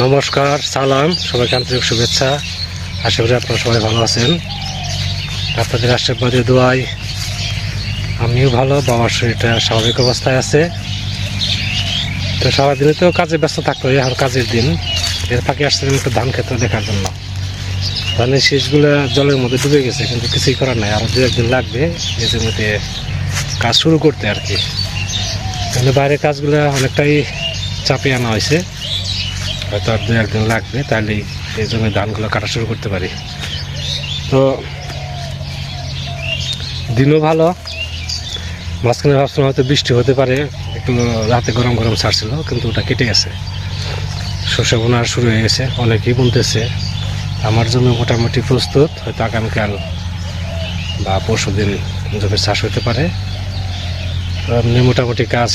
নমস্কার, সালাম, সবাইকে আন্তরিক শুভেচ্ছা। আশা করি আপনারা সবাই ভালো আছেন। আপনাদের আশীর্বাদে দোয়াই আমিও ভালো, বাবার শরীরটা স্বাভাবিক অবস্থায় আছে। তো সারাদিনে তো কাজে ব্যস্ত থাকতে এখন কাজের দিন। এর ফাঁকে আসছিলাম একটু ধান ক্ষেত্র দেখার জন্য। ধানের শীষগুলো জলের মধ্যে ডুবে গেছে, কিন্তু কিছুই করার নাই। আরও দু একদিন লাগবে এই জমিতে কাজ শুরু করতে আর কি। কিন্তু বাইরের কাজগুলো অনেকটাই চাপিয়ে আনা হয়েছে। হয়তো আর দু একদিন লাগবে তাহলেই এই জন্য ধানগুলো কাটা শুরু করতে পারি। তো দিনও ভালো, মাঝখানে ভাবছিলাম হয়তো বৃষ্টি হতে পারে, একটু রাতে গরম গরম ছাড়ছিল, কিন্তু ওটা কেটে গেছে। শস্য বোনা শুরু হয়ে গেছে, অনেকেই বলতেছে, আমার জন্য মোটামুটি প্রস্তুত, হয়তো আগামীকাল বা পরশু দিন জমির চাষ হতে পারে। মোটামুটি কাজ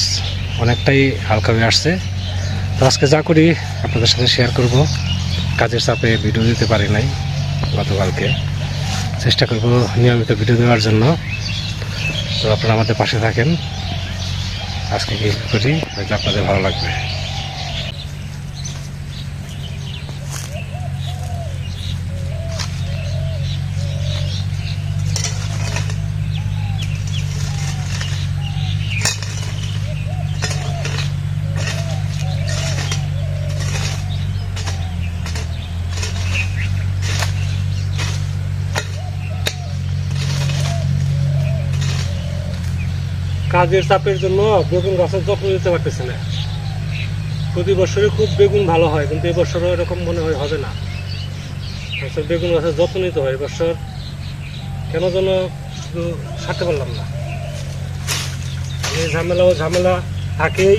অনেকটাই হালকা হয়ে আসছে। তো আজকে যা করি, আপনাদের সাথে শেয়ার করব। কাজের চাপে ভিডিও দিতে পারি নাই গতকালকে। চেষ্টা করব নিয়মিত ভিডিও দেওয়ার জন্য। তো আপনারা আমাদের পাশে থাকেন। আজকে কি করি? হয়তো আপনাদের ভালো লাগবে। কাজের চাপের জন্য বেগুন গাছের যত্ন নিতে পারতেছে না। প্রতি বছরে খুব বেগুন ভালো হয়, কিন্তু এবছর এরকম মনে হয় হবে না। এবছর বেগুন গাছের যত্ন নিতে হয় এবছর কেন যেন শুধু সারতে পারলাম না। ঝামেলা ও ঝামেলা থাকেই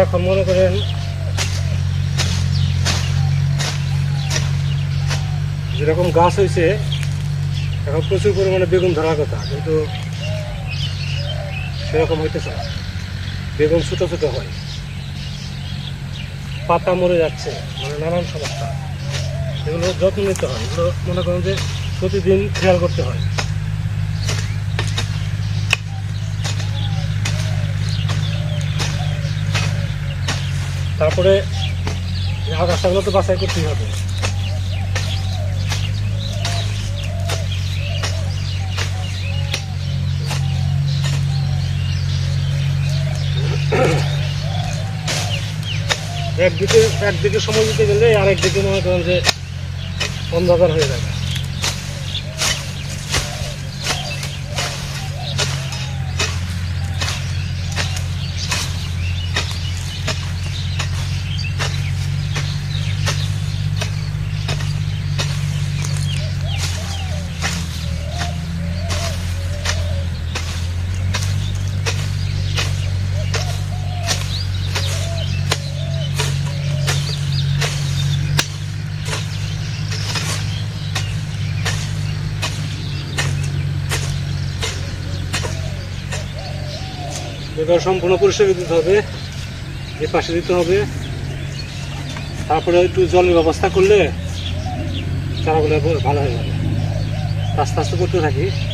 এখন মনে করেন যেরকম গাছ হয়েছে, এখন প্রচুর পরিমাণে বেগুন ধরার কথা, কিন্তু সেরকম হইতেছে না। বেগুন ছোটো ছোটো হয়। পাতা মরে যাচ্ছে মানে নানান সমস্যা। এগুলো যত্ন নিতে হয়। এগুলো মনে করেন যে প্রতিদিন খেয়াল করতে হয়। তারপরে আগাছাগুলো তো বাছাই করতেই হবে। একদিকে একদিকে সময় দিতে গেলে আর একদিকে মনে করেন যে অন্ধকার হয়ে যাবে। এবার সম্পূর্ণ পরিষ্কার দিতে হবে, এ পাশে দিতে হবে। তারপরে একটু জলের ব্যবস্থা করলে চারাগুলো ভালো হয়ে যাবে। আস্তে আস্তে করতে থাকি।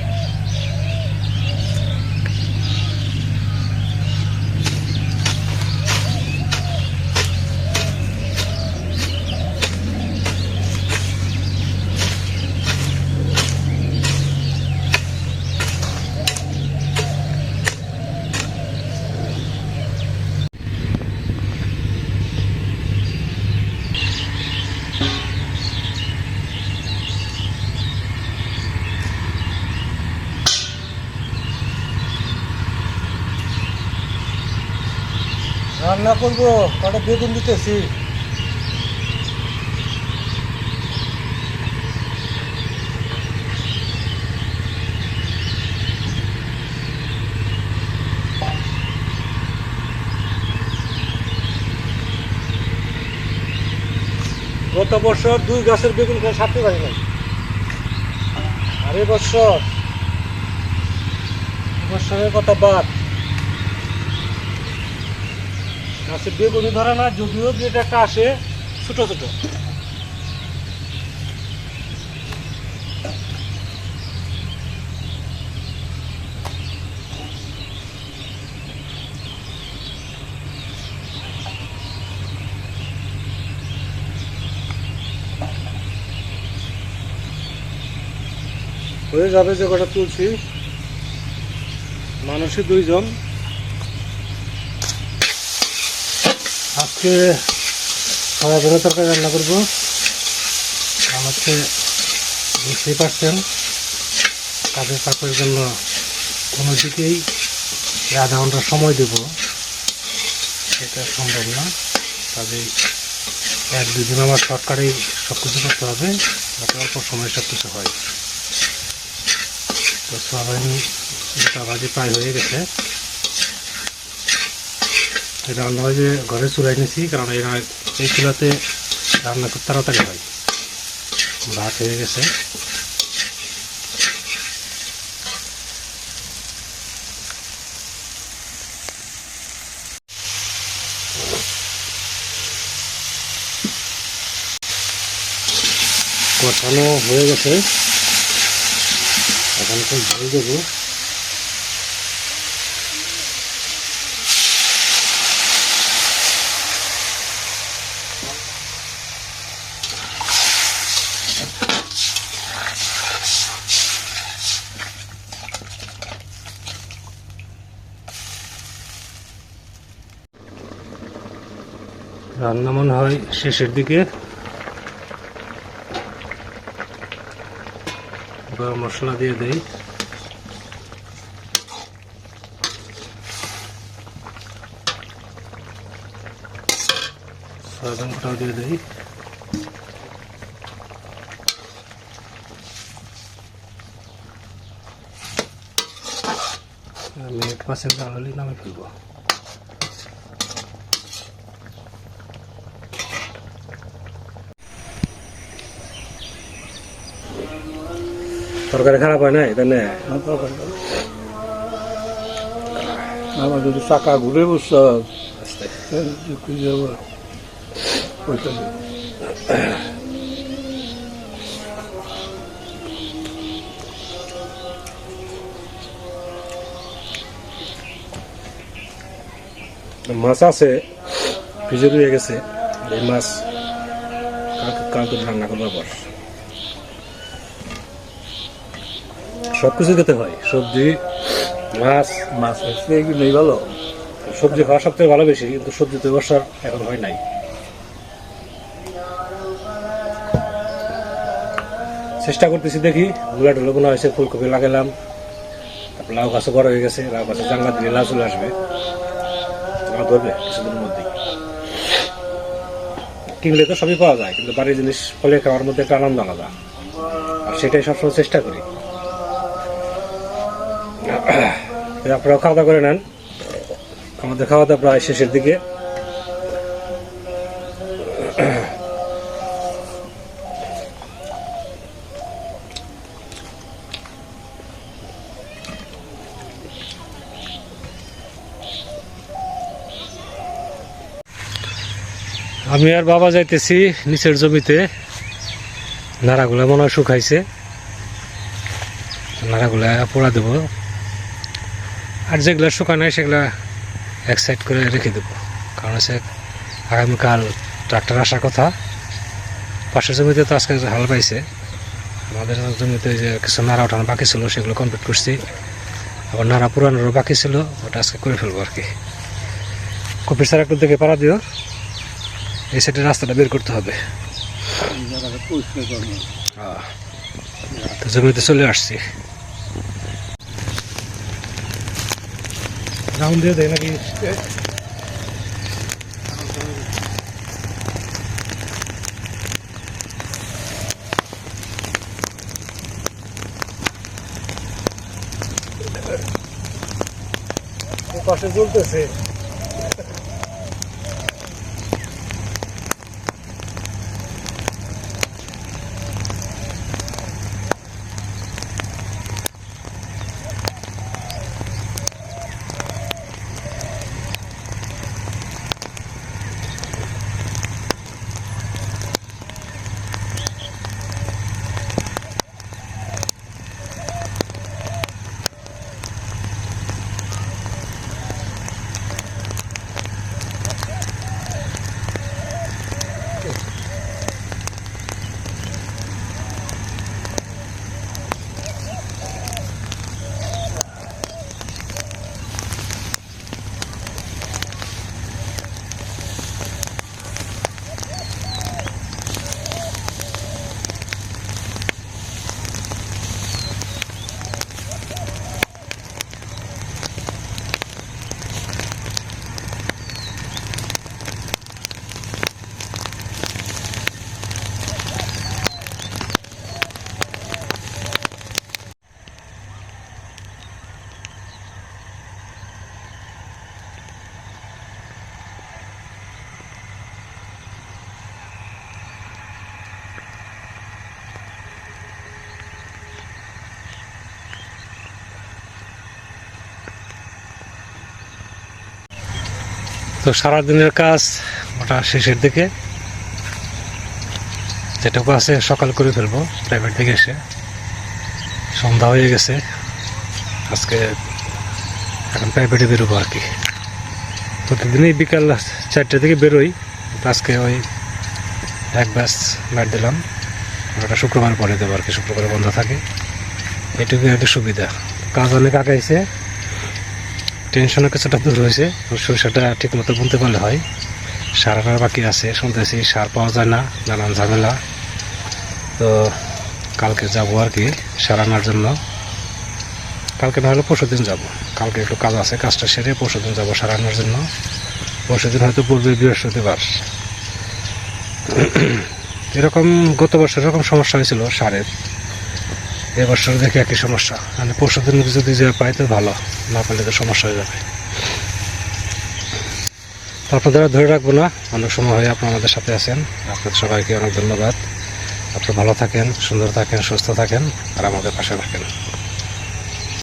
রান্না করব, কটা বেগুন দিতেছি। গত বছর দুই গাছের বেগুন খেয়ে সারতে পারি নাই। আর বছর বছরের কথা বাদ। গাছে বেগুনি ধরে না, যদিও ব্লেড একটা আসে ছোট ছোট। হয়ে যাবে যে কটা তুলছি মানুষই দুইজন। আজকে সয়াবিনের তরকারি রান্না করব। হচ্ছে বুঝতেই পারছেন, কাজের চাপের জন্য কোনো দিকেই আধা ঘণ্টা সময় দেব। সেটা সম্ভব না। কাজেই এক দুদিন আমার শর্টকাটেই সব কিছু করতে হবে, যাতে অল্প সময় সব কিছু হয়। তো সবাই বাজে প্রায় হয়ে গেছে। রান্না হয় যে ঘরে চুলাই নিয়েছি কারণ এই রা- এই চুলাতে রান্না খুব তাড়াতাড়ি হয়। ভাত হয়ে গেছে। কষানো হয়ে গেছে। এখন একটু ঝোল দেবো। রান্না মনে হয় শেষের দিকে। গরম মশলা দিয়ে দেই। সয়াবিন দিয়ে দেই। আমি জাল হলে নামে ফেলব। তরকারি খারাপ হয় না এটা না আমার যদি চাকা ঘুরে বসছ মাছ আছে ফ্রিজে রয়ে গেছে এই মাছ কাল- কালকে রান্না করবার পর। সব কিছু খেতে হয়। সবজি, মাছ মাছ আসছে নেই ভালো। সবজি খাওয়া সব থেকে ভালো বেশি, কিন্তু সবজি তো বর্ষার এখন হয় নাই। চেষ্টা করতেছি দেখি মূলা টুলো বোনা হয়েছে, ফুলকপি লাগালাম। তারপর লাউ গাছও বড় হয়ে গেছে, লাউ গাছে জাঙ্গা দিলে লাউ চলে আসবে। লাউ ধরবে কিছুদিনের মধ্যেই। কিনলে তো সবই পাওয়া যায়, কিন্তু বাড়ির জিনিস ফলে খাওয়ার মধ্যে একটা আনন্দ আলাদা। আর সেটাই সবসময় চেষ্টা করি। তো আপনারাও খাওয়া দাওয়া করে নেন। আমাদের খাওয়া দাওয়া প্রায় শেষের দিকে। আমি আর বাবা যাইতেছি নিচের জমিতে। নাড়াগুলা মনে হয় শুকাইছে। নাড়াগুলা পোড়া দেবো। আর যেগুলো শুকানো সেগুলা এক সাইড করে রেখে দেবো। কারণ হচ্ছে আগামীকাল ট্রাক্টর আসার কথা। পাশের জমিতে তো আজকে হাল পাইছে। আমাদের জমিতে যে কিছু নাড়া ওঠানো বাকি ছিল সেগুলো কমপ্লিট করছি। আবার নাড়া পুরানোরও বাকি ছিল ওটা আজকে করে ফেলব আর কি। কপির স্যার একটু দেখে পাড়া দিও। এই সাইডে রাস্তাটা বের করতে হবে। তো জমিতে চলে আসছি। রাউন্ড দিয়ে দেয় নাকি পাশে চলতেছে তো সারাদিনের কাজ ওটা শেষের দিকে। যেটুকু আছে সকাল করে ফেলব প্রাইভেট থেকে এসে। সন্ধ্যা হয়ে গেছে, আজকে এখন প্রাইভেটে বেরোবো আর কি। প্রতিদিনই বিকাল চারটে থেকে বেরোই আজকে ওই এক ব্যাস ব্যাট দিলাম। ওটা শুক্রবার পরে দেবো আর কি, শুক্রবার বন্ধ থাকে। এটুকুই একটা সুবিধা। কাজ অনেক আগাইছে। টেনশনও কিছুটা দূর হয়েছে। সরিষাটা ঠিক মতো বুনতে পারলে হয়। সার আনার বাকি আছে, শুনতেছি, সার পাওয়া যায় না, নানান ঝামেলা। তো কালকে যাব আর কি, সার আনার জন্য। কালকে না হলে পরশু দিন যাব। কালকে একটু কাজ আছে, কাজটা সেরে পরশু দিন যাব সার আনার জন্য। পরশু দিন হয়তো পূর্বে বৃহস্পতিবার। এরকম গত বছর এরকম সমস্যা হয়েছিল সারের। এবছর দেখে একই সমস্যা। মানে পরশু দিন যদি যে পাই তো ভালো, না পেলে তো সমস্যা হয়ে যাবে। তো আপনাদের ধরে রাখব না, অনেক সময় হয়ে আপনারা আমাদের সাথে আছেন। আপনাদের সবাইকে অনেক ধন্যবাদ। আপনারা ভালো থাকেন, সুন্দর থাকেন, সুস্থ থাকেন, আর আমাদের পাশে থাকেন।